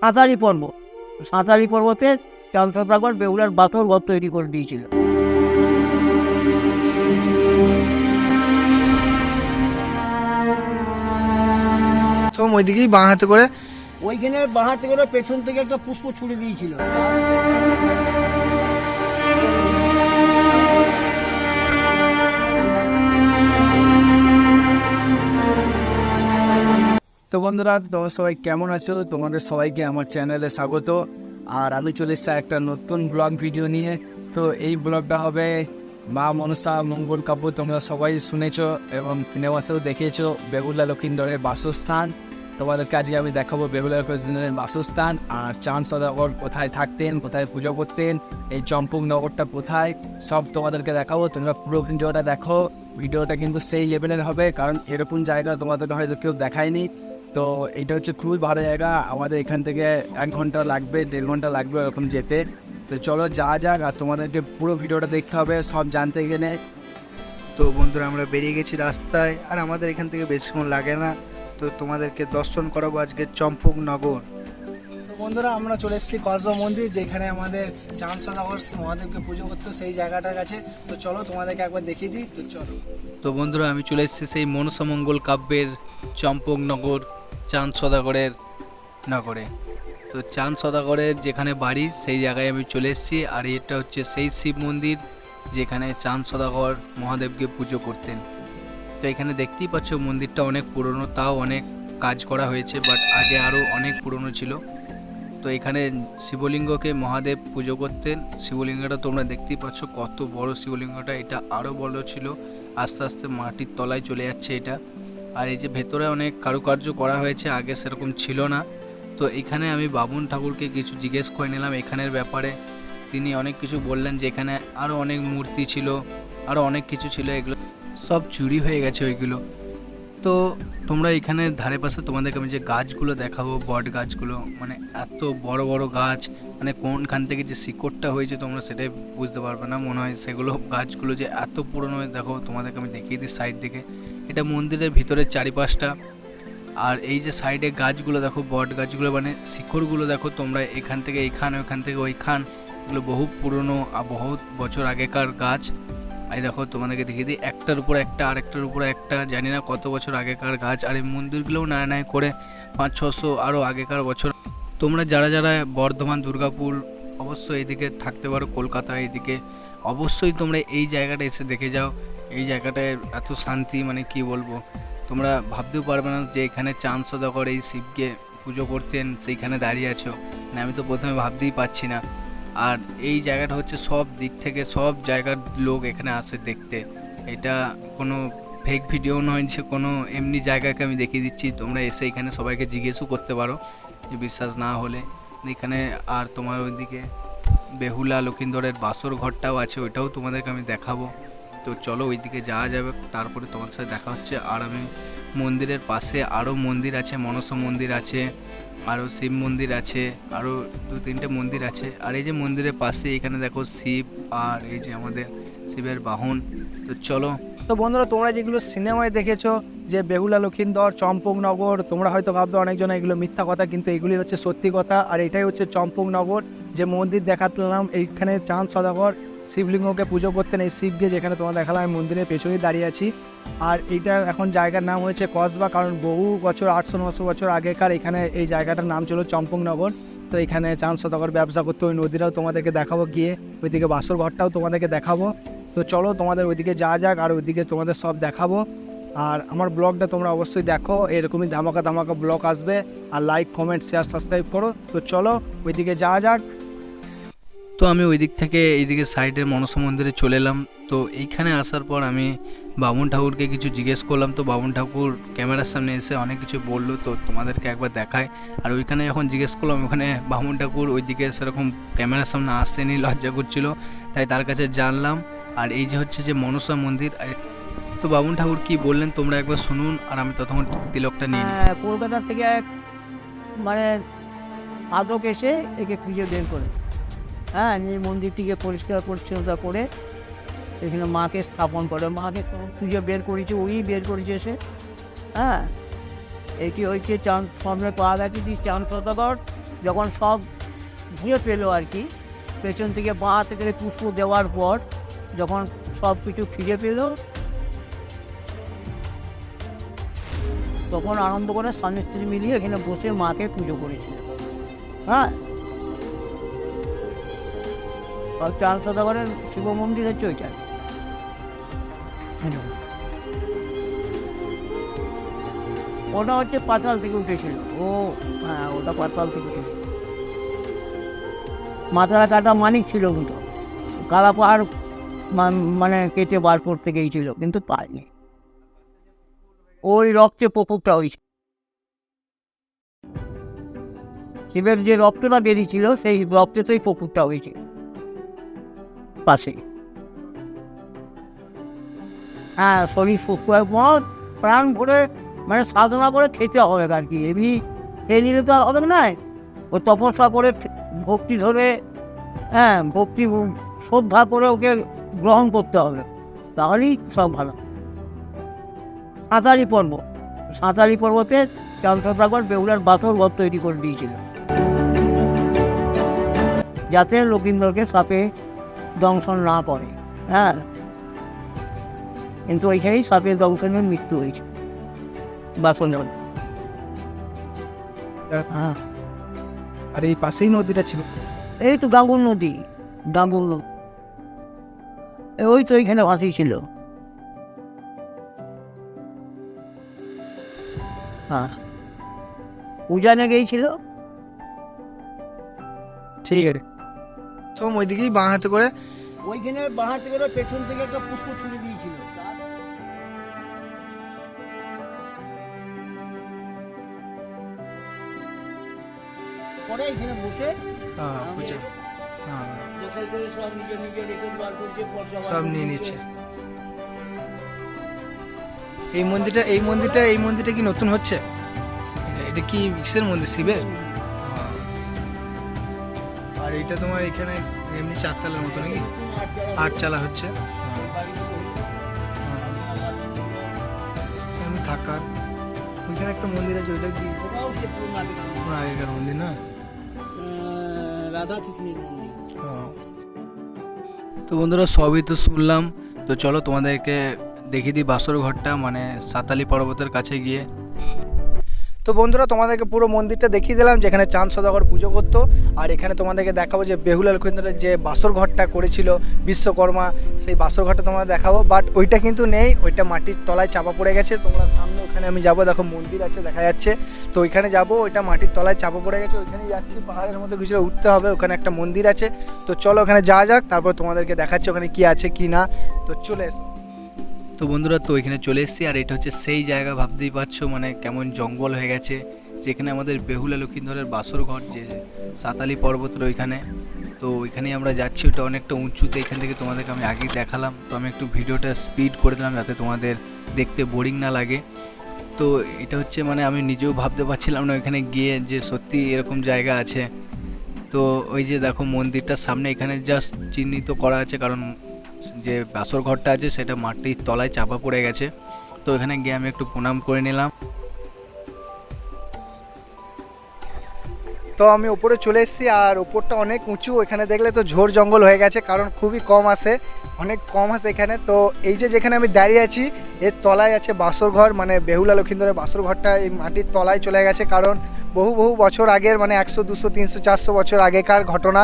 সাঁতারি পর্বত সাঁতারি পর্বতে চন্দ্রপ্রাগর বেহুলার বাথর ঘর তৈরি করে দিয়েছিল। তো ওইদিকেই বাঁ হাতে করে ওইখানে বাঁ হাতে করে পেছন থেকে একটা পুষ্প ছুড়ে দিয়েছিল। তো বন্ধুরা, তোমরা সবাই কেমন আছো? তোমাদের সবাইকে আমার চ্যানেলে স্বাগত। আর আমি চলে এসেছি একটা নতুন ব্লগ ভিডিও নিয়ে। তো এই ব্লগটা হবে মা মনসা মঙ্গল কাপুর তোমরা সবাই শুনেছো এবং সিনেমাতেও দেখেছ বেহুলা লক্ষিন্দরের বাসস্থান। তোমাদেরকে আজকে আমি দেখাবো বেহুলা লক্ষিন্দরের বাসস্থান। আর চাঁদ সদাগর কোথায় থাকতেন, কোথায় পুজো করতেন, এই চম্পক নগরটা কোথায়, সব তোমাদেরকে দেখাবো। তোমরা পুরো ভিডিওটা দেখো। ভিডিওটা কিন্তু সেই লেভেলের হবে, কারণ এরকম জায়গা তোমাদেরকে হয়তো কেউ দেখায়নি। তো এটা হচ্ছে খুবই ভালো জায়গা। আমাদের এখান থেকে এক ঘণ্টা লাগবে, দেড় ঘণ্টা লাগবে ওরকম যেতে। তো চলো যা যাক আর তোমাদেরকে পুরো ভিডিওটা দেখতে হবে, সব জানতে গেলে। তো বন্ধুরা, আমরা বেরিয়ে গেছি রাস্তায়। আর আমাদের এখান থেকে বেশিক্ষণ লাগে না। তো তোমাদেরকে দর্শন করাবো আজকে চম্পকনগর। বন্ধুরা, আমরা চলে এসেছি কসবা মন্দির, যেখানে আমাদের চাঁদ সদাগর মহাদেবকে পুজো করতো সেই জায়গাটার কাছে। তো চলো তোমাদেরকে একবার দেখিয়ে দিই, তো চলো। তো বন্ধুরা, আমি চলে এসেছি সেই মনসামঙ্গল কাব্যের চম্পকনগর। চাঁদ সদাগরের নগরে। তো চাঁদ সদাগরের যেখানে বাড়ি, সেই জায়গায় আমি চলে এসেছি। আর এটা হচ্ছে সেই শিব মন্দির, যেখানে চাঁদ সদাগর মহাদেবকে পুজো করতেন। তো এখানে দেখতেই পাচ্ছ মন্দিরটা অনেক পুরনো, তাও অনেক কাজ করা হয়েছে বাট আগে আরও অনেক পুরনো ছিল। তো এখানে শিবলিঙ্গকে মহাদেব পুজো করতেন। শিবলিঙ্গটা তোমরা দেখতেই পাচ্ছ কত বড় শিবলিঙ্গটা, এটা আরও বড় ছিল। আস্তে আস্তে মাটির তলায় চলে যাচ্ছে এটা। আর এই যে ভেতরে অনেক কারুকার্য করা হয়েছে, আগে সেরকম ছিল না। তো এখানে আমি বাবুন ঠাকুরকে কিছু জিজ্ঞেস করে নিলাম, এখানের ব্যাপারে। তিনি অনেক কিছু বললেন যে এখানে আরও অনেক মূর্তি ছিল আরও অনেক কিছু ছিল, এগুলো সব চুরি হয়ে গেছে ওইগুলো। তো তোমরা এখানে ধারে পাশে তোমাদেরকে আমি যে গাছগুলো দেখাবো, বট গাছগুলো মানে এত বড় বড় গাছ মানে কোনখান থেকে যে শিকড়টা হয়েছে তোমরা সেটাই বুঝতে পারবে না। মনে হয় সেগুলো গাছগুলো যে এত পুরনো, দেখো তোমাদেরকে আমি দেখিয়ে দিই সাইড দিকে। এটা মন্দিরের ভিতরের চারিপাশটা। আর এই যে সাইডে গাছগুলো দেখো, বট গাছগুলো মানে শিখরগুলো দেখো তোমরা এখান থেকে এইখান, ওইখান থেকে ওইখান। এগুলো বহু পুরনো আর বহুত বছর আগেকার গাছ। এই দেখো, তোমাদেরকে দেখিয়ে দিই, একটার উপর একটা, আরেকটার উপর একটা, জানি না কত বছর আগেকার গাছ। আর এই মন্দিরগুলোও নায় নায় করে পাঁচ, ছশো আরও আগেকার বছর। তোমরা যারা যারা বর্ধমান, দুর্গাপুর, অবশ্যই এদিকে থাকতে পারো, কলকাতা এদিকে। অবশ্যই তোমরা এই জায়গাটা এসে দেখে যাও। এই জায়গাটায় এত শান্তি মানে কি বলব? তোমরা ভাবতেও পারবে না যে এখানে চাঁদ সদাগর, এই শিবকে পুজো করতেন, সেইখানে দাঁড়িয়ে আছো। না, আমি তো প্রথমে ভাবতেই পারছি না। আর এই জায়গাটা হচ্ছে সব দিক থেকে, সব জায়গার লোক এখানে আসে দেখতে। এটা কোনো ফেক ভিডিও নয় যে কোনো এমনি জায়গাকে আমি দেখিয়ে দিচ্ছি। তোমরা এসে এখানে সবাইকে জিজ্ঞেসও করতে পারো যে বিশ্বাস না হলে। এখানে আর তোমার ওইদিকে বেহুলা, লক্ষিন্দরের বাসর ঘরটাও আছে, ওইটাও তোমাদেরকে আমি দেখাবো। তো চলো ওইদিকে যাওয়া যাবে। তারপরে তোমার সাথে দেখা হচ্ছে। আর আমি মন্দিরের পাশে আরও মন্দির আছে, মনসা মন্দির আছে, আরও শিব মন্দির আছে, আরও দু তিনটে মন্দির আছে। আর এই যে মন্দিরের পাশে এখানে দেখো শিব আর এই যে আমাদের শিবের বাহন। তো চলো। তো বন্ধুরা, তোমরা যেগুলো সিনেমায় দেখেছ, যে বেহুলা, লক্ষিন্দর, চম্পকনগর, তোমরা হয়তো ভাববে অনেকজন এগুলো মিথ্যা কথা, কিন্তু এগুলি হচ্ছে সত্যি কথা। আর এটাই হচ্ছে চম্পকনগর, যে মন্দির দেখাতলাম এইখানে চাঁদ সদাগর শিবলিঙ্গকে পুজো করতেন এই শিবকে, যেখানে তোমার দেখালাম আমি মন্দিরের পেছনেই দাঁড়িয়ে আছি। আর এইটা এখন জায়গার নাম হয়েছে কসবা, কারণ বহু বছর, আটশো, নশো বছর আগেকার এখানে এই জায়গাটার নাম ছিল চম্পকনগর। তো এখানে চান্স সদাগর ব্যবসা করতে ওই নদীটাও তোমাদেরকে দেখাবো গিয়ে, ওইদিকে বাসর ঘরটাও তোমাদেরকে দেখাবো। তো চলো তোমাদের ওইদিকে যাওয়া যাক, আর ওইদিকে তোমাদের সব দেখাবো। আর আমার ব্লগটা তোমরা অবশ্যই দেখো, এরকমই ধামাকা ধামাকা ব্লগ আসবে। আর লাইক কমেন্ট শেয়ার সাবস্ক্রাইব করো। তো চলো ওইদিকে যাওয়া যাক। তো আমি ওই দিক থেকে এইদিকে সাইডের মনসা মন্দিরে চলে এলাম। তো এইখানে আসার পর আমি বামুন ঠাকুরকে কিছু জিজ্ঞেস করলাম। তো বামুন ঠাকুর ক্যামেরার সামনে এসে অনেক কিছু বলল। তো তোমাদেরকে একবার দেখায়। আর ওইখানে যখন জিজ্ঞেস করলাম ওখানে বামুন ঠাকুর ওইদিকে সেরকম ক্যামেরার সামনে আসেনি লজ্জা করছিল। তাই তার কাছে জানলাম। আর এই যে হচ্ছে যে মনসা মন্দির তো বামুন ঠাকুর কি বললেন তোমরা একবার শুনুন। আর আমি ততক্ষণ তিলকটা নিয়ে হ্যাঁ, কলকাতা থেকে মানে আদক এসে একে খুঁজে বের করে। হ্যাঁ নিয়ে মন্দিরটিকে পরিষ্কার পরিচ্ছন্নতা করে এখানে মাকে স্থাপন করে। মাকে পুজো বের করেছে, ওই বের করেছে সে। হ্যাঁ এটি হচ্ছে চাঁদ, সামনে পাওয়া গেছে যে সদাগর, যখন সব ঘুরে পেল আর কি, পেছন থেকে বাঁ থেকে পুষ্প দেওয়ার পর যখন সব কিছু ফিরে পেল, তখন আনন্দ করে স্বামী স্ত্রী মিলিয়ে এখানে বসে মাকে পুজো করেছিল। হ্যাঁ চাঁদ সদাগরের শিব মন্দির হচ্ছে ওইটা ওটা হচ্ছে পাতাল থেকে উঠেছিল ও হ্যাঁ ওটা পাতাল থেকে উঠেছিল মাথাটা কাটা মানিক ছিল কিন্তু কালা পাহাড় মানে কেটে বার করতে গিয়েছিল কিন্তু পায়নি ওই রক্তে পুকুরটা হয়েছিল শিবের যে রক্তটা বেরিয়েছিল সেই রক্তেতেই পুকুরটা হয়েছিল পাশে। হ্যাঁ শরীর সুস্থ পর প্রাণ ভরে মানে সাধনা করে খেতে হবে আর কি। এমনি খেয়ে নিলে তো আর হবে না। ও তপস্যা করে ভক্তি ধরে হ্যাঁ ভক্তি শ্রদ্ধা করে ওকে গ্রহণ করতে হবে। তাহলেই সব ভালো। সাঁতারি পর্ব। সাঁতারি পর্বতে চন্দ্রপ্রাগর বেউলার বাথর ঘর তৈরি করে দিয়েছিল। যাতে লক্ষিন্দরকে সাপে দংশন না করে হ্যাঁ? কিন্তু ওইখানেই সাপের দংশনের মৃত্যু হয়েছে বাসন হ্যাঁ। আর এই পাশেই নদীটা ছিল? এই তো গাঙ্গুর নদী গাঙ্গুর নদী। ওই তো এইখানে ভাসি ছিল। হ্যাঁ। উজানে গিয়েছিল? ঠিক আছে। তো ওইদিকেই বাঁ হাতে করে ওইখানে বাঁ থেকে পেছন থেকে একটা পুষ্প ছুড়ে দিয়েছিল। পরে এখানে বসে হ্যাঁ। হ্যাঁ, করে সব। নিয়ে নিচ্ছে। এই মন্দিরটা এই মন্দিরটা এই মন্দিরটা কি নতুন হচ্ছে? এটা কি কিসের মন্দির শিবের? এটা তোমার এখানে এমনি চারতলার মতো নাকি? আটচালা হচ্ছে। এমনি থাকার। ওইখানে একটা মন্দির আছে ওইটা কি? আগেকার মন্দির। না। রাধা কৃষ্ণের মন্দির। তো বন্ধুরা সবই তো শুনলাম। তো চলো তোমাদেরকে দেখিয়ে দিই বাসর ঘরটা মানে সাতালি পর্বতের কাছে গিয়ে। তো বন্ধুরা, তোমাদেরকে পুরো মন্দিরটা দেখিয়ে দিলাম, যেখানে চাঁদ সদাগর পুজো করতো। আর এখানে তোমাদেরকে দেখাবো যে বেহুলা লক্ষিন্দরের যে বাসর ঘরটা করেছিল বিশ্বকর্মা, সেই বাসর ঘরটা তোমাদের দেখাবো। বাট ওইটা কিন্তু নেই, ওইটা মাটির তলায় চাপা পড়ে গেছে। তোমরা সামনে ওখানে আমি যাব, দেখো মন্দির আছে, দেখা যাচ্ছে। তো ওইখানে যাব, ওইটা মাটির তলায় চাপা পড়ে গেছে। ওইখানে যাচ্ছি, পাহাড়ের মধ্যে কিছু উঠতে হবে, ওখানে একটা মন্দির আছে। তো চলো ওখানে যাওয়া যাক, তারপর তোমাদেরকে দেখাচ্ছি ওখানে কি আছে, কি না। তো চলে এসো। তো বন্ধুরা, তো এখানে চলে এসেছি, আর এটা হচ্ছে সেই জায়গা ভাবতেই পারছ মানে কেমন জঙ্গল হয়ে গেছে, যেখানে আমাদের বেহুলা লক্ষিন্দরের বাসর ঘর, যে সাতালি পর্বতের ওইখানে তো ওইখানেই আমরা যাচ্ছি, ওটা অনেকটা উঁচুতে, এখান থেকে তোমাদেরকে আমি আগেই দেখালাম। তো আমি একটু ভিডিওটা স্পিড করে দিলাম, যাতে তোমাদের দেখতে বোরিং না লাগে। তো এটা হচ্ছে মানে আমি নিজেও ভাবতে পারছিলাম না ওইখানে গিয়ে যে সত্যি এরকম জায়গা আছে। তো ওই যে দেখো, মন্দিরটার সামনে এখানে জাস্ট চিহ্নিত করা আছে, কারণ যে বাসর ঘরটা আছে সেটা মাটির তলায় চাপা পড়ে গেছে। তো এখানে গিয়ে আমি একটু প্রণাম করে নিলাম। তো আমি উপরে চলে এসেছি আর উপরটা অনেক উঁচু, এখানে দেখলে তো ঝোড় জঙ্গল হয়ে গেছে কারণ খুবই কম আসে অনেক কম আসে এখানে। তো এই যে যেখানে আমি দাঁড়িয়ে আছি, এর তলায় আছে বাসর ঘর মানে বেহুলা লক্ষিন্দরের বাসর ঘরটা, এই মাটির তলায় চলে গেছে কারণ বহু বহু বছর আগের মানে একশো, দুশো, তিনশো, চারশো বছর আগেকার ঘটনা।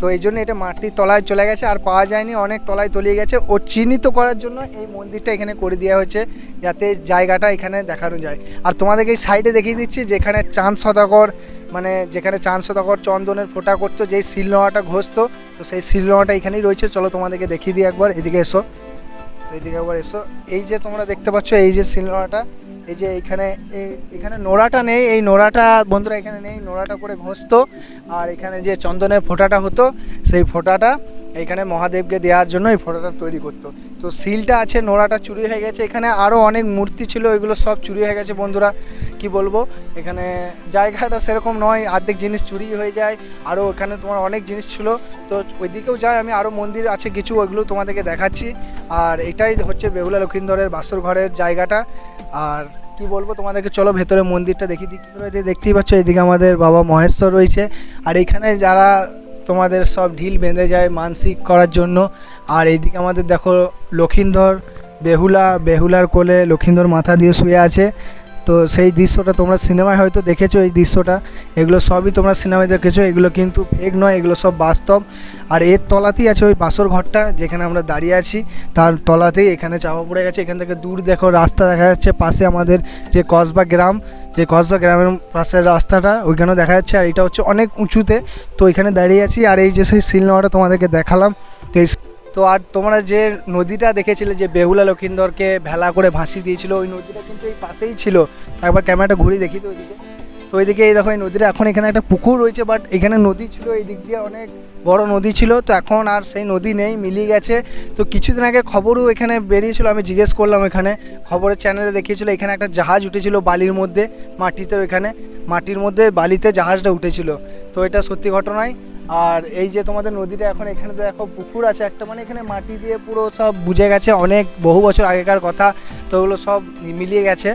তো এই জন্য এটা মাটির তলায় চলে গেছে আর পাওয়া যায়নি, অনেক তলায় তলিয়ে গেছে। ও চিহ্নিত করার জন্য এই মন্দিরটা এখানে করে দেওয়া হয়েছে, যাতে জায়গাটা এখানে দেখানো যায়। আর তোমাদেরকে এই সাইডে দেখিয়ে দিচ্ছি, যেখানে চাঁদ সদাগর মানে যেখানে চান্স তখন চন্দনের ফোটা করতো যেই শিলনোয়াটা ঘষতো, তো সেই শিলনোয়াটা এখানেই রয়েছে। চলো তোমাদেরকে দেখিয়ে দিই একবার, এদিকে এসো। তো এদিকে একবার এসো। এই যে তোমরা দেখতে পাচ্ছ, এই যে শিলনোয়াটা এই যে এইখানে এই- এখানে নোড়াটা নেই, এই নোড়াটা বন্ধুরা এখানে নেই, নোড়াটা করে ঘষতো। আর এখানে যে চন্দনের ফোঁটাটা হতো, সেই ফোঁটাটা এখানে মহাদেবকে দেওয়ার জন্য এই ফটোটা তৈরি করতো। তো সিলটা আছে, নোড়াটা চুরি হয়ে গেছে। এখানে আরও অনেক মূর্তি ছিল ওইগুলো সব চুরি হয়ে গেছে বন্ধুরা। কি বলব? এখানে জায়গাটা সেরকম নয় অর্ধেক জিনিস চুরি হয়ে যায়। আরও এখানে তোমার অনেক জিনিস ছিল। তো ওইদিকেও যাই, আমি আরও মন্দির আছে কিছু, ওইগুলো তোমাদেরকে দেখাচ্ছি। আর এটাই হচ্ছে বেহুলা লক্ষিন্দরের বাসর ঘরের জায়গাটা। আর কি বলব তোমাদেরকে, চলো ভেতরে মন্দিরটা দেখি। দিই দেখতেই পাচ্ছ, এদিকে আমাদের বাবা মহেশ্বর রয়েছে। আর এখানে যারা তোমাদের সব ঢিল বেঁধে যায় মানসিক করার জন্য। আর এইদিকে আমাদের দেখো লক্ষিন্দর, বেহুলা, বেহুলার কোলে লক্ষিন্দর মাথা দিয়ে শুয়ে আছে। তো সেই দৃশ্যটা তোমরা সিনেমায় হয়তো দেখেছ, এই দৃশ্যটা। এগুলো সবই তোমরা সিনেমায় দেখেছ, এগুলো কিন্তু ফেক নয়, এগুলো সব বাস্তব। আর এর তলাতেই আছে ওই বাসর ঘরটা, যেখানে আমরা দাঁড়িয়ে আছি। তার তলাতেই এখানে চাপা পড়ে গেছে, এখান থেকে দূর দেখো রাস্তা দেখা যাচ্ছে, পাশে আমাদের যে কসবা গ্রাম, যে কসবা গ্রামের পাশের রাস্তাটা, ওইখানেও দেখা যাচ্ছে। আর এটা হচ্ছে অনেক উঁচুতে। তো এখানে দাঁড়িয়ে আছি, আর এই যে সেই সিনেমাটা তোমাদেরকে দেখালাম, তো এই তো আর তোমরা যে নদীটা দেখেছিলে যে বেহুলা লক্ষিন্দরকে ভেলা করে ভাসি দিয়েছিল, ওই নদীটা কিন্তু এই পাশেই ছিল। একবার ক্যামেরাটা ঘুরিয়ে দেখি তো ওইদিকে। তো ওইদিকে এই দেখো, এই নদীটা এখন এখানে একটা পুকুর রয়েছে বাট এখানে নদী ছিল, এই দিক দিয়ে অনেক বড় নদী ছিল, তো এখন আর সেই নদী নেই, মিলিয়ে গেছে। তো কিছুদিন আগে খবরও এখানে বেরিয়েছিল, আমি জিজ্ঞেস করলাম এখানে, খবরের চ্যানেলে দেখিয়েছিল, এখানে একটা জাহাজ উঠেছিল বালির মধ্যে, মাটিতে এখানে মাটির মধ্যে বালিতে জাহাজটা উঠেছিল। তো এটা সত্যি ঘটনাই। আর এই যে তোমাদের নদীটা এখন এখানে দেখো পুকুর আছে একটা মানে এখানে মাটি দিয়ে পুরো সব বুঝে গেছে অনেক, বহু বছর আগেকার কথা, তো ওগুলো সব মিলিয়ে গেছে।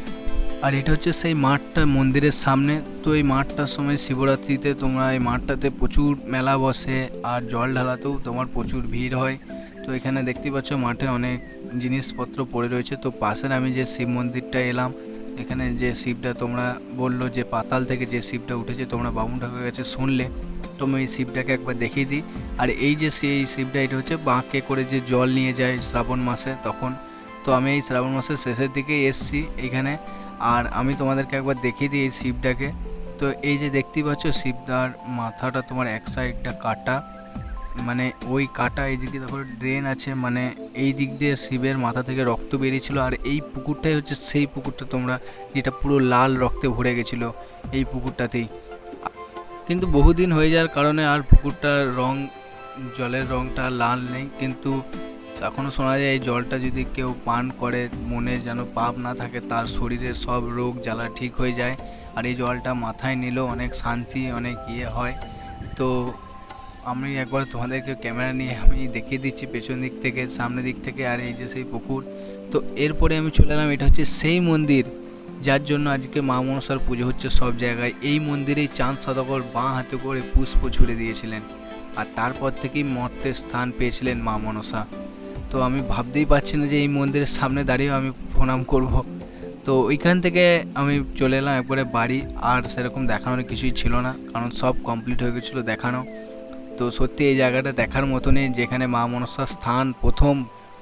আর এটা হচ্ছে সেই মাঠটা, মন্দিরের সামনে। তো এই মাঠটার সময় শিবরাত্রিতে তোমরা এই মাঠটাতে প্রচুর মেলা বসে আর জল ঢালাতেও তোমার প্রচুর ভিড় হয়। তো এখানে দেখতে পাচ্ছ মাঠে অনেক জিনিসপত্র পড়ে রয়েছে। তো পাশের আমি যে শিব মন্দিরটা এলাম, এখানে যে শিবটা তোমরা বলল যে পাতাল থেকে যে শিবটা উঠেছে, তোমরা বামুন ঠাকুরের কাছে শুনলে। আমি এই শিবটাকে একবার দেখিয়ে দিই। আর এই যে সেই শিবটা, এটা হচ্ছে বাঁকে করে যে জল নিয়ে যায় শ্রাবণ মাসে তখন। তো আমি এই শ্রাবণ মাসের শেষের দিকে এসছি এখানে। আর আমি তোমাদেরকে একবার দেখিয়ে দিই এই শিবটাকে। তো এই যে দেখতেই পাচ্ছ শিবটার মাথাটা তোমার এক সাইডটা কাটা। মানে ওই কাটা এই দিকে দেখো ড্রেন আছে। মানে এই দিক দিয়ে শিবের মাথা থেকে রক্ত বেরিয়েছিল। আর এই পুকুরটাই হচ্ছে সেই পুকুরটা তোমরা, যেটা পুরো লাল রক্তে ভরে গেছিল এই পুকুরটাতেই। কিন্তু বহুদিন হয়ে যাওয়ার কারণে আর পুকুরটার রং, জলের রংটা লাল নেই। কিন্তু এখনও শোনা যায় এই জলটা যদি কেউ পান করে, মনে যেন পাপ না থাকে, তার শরীরের সব রোগ জ্বালা ঠিক হয়ে যায়। আর এই জলটা মাথায় নিলেও অনেক শান্তি, অনেক ইয়ে হয়। তো আমি একবার তোমাদেরকে ক্যামেরা নিয়ে আমি দেখিয়ে দিচ্ছি পেছন দিক থেকে, সামনের দিক থেকে, আর এই যে সেই পুকুর। তো এরপরে আমি চলে এলাম, এটা হচ্ছে সেই মন্দির। যার জন্য আজকে মা মনসার পুজো হচ্ছে সব জায়গায়। এই মন্দিরেই চাঁদ সদাগর বাঁ হাতে করে পুষ্প ছুড়ে দিয়েছিলেন আর তারপর থেকেই মর্তে স্থান পেয়েছিলেন মা মনসা। তো আমি ভাবতেই পারছি না যে এই মন্দিরের সামনে দাঁড়িয়েও আমি প্রণাম করব। তো ওইখান থেকে আমি চলে এলাম একবারে বাড়ি আর সেরকম দেখানোর কিছুই ছিল না, কারণ সব কমপ্লিট হয়ে গেছিল দেখানো। তো সত্যি এই জায়গাটা দেখার মতনই যেখানে মা মনসার স্থান প্রথম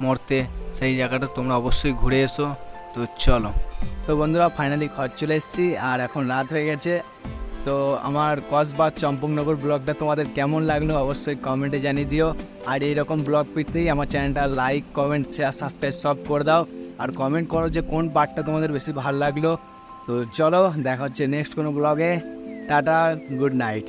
মর্তে, সেই জায়গাটা তোমরা অবশ্যই ঘুরে এসো। তো চলো। তো বন্ধুরা ফাইনালি ঘর চলে এসেছি, আর এখন রাত হয়ে গেছে। তো আমার কসবা চম্পকনগর ব্লগটা তোমাদের কেমন লাগল অবশ্যই কমেন্টে জানিয়ে দিও। আর এইরকম ব্লগ পেতেই আমার চ্যানেলটা লাইক কমেন্ট শেয়ার সাবস্ক্রাইব সব করে দাও। আর কমেন্ট করো যে কোন পার্টটা তোমাদের বেশি ভালো লাগল। তো চলো, দেখা হচ্ছে নেক্সট কোনো ব্লগে। Tata good night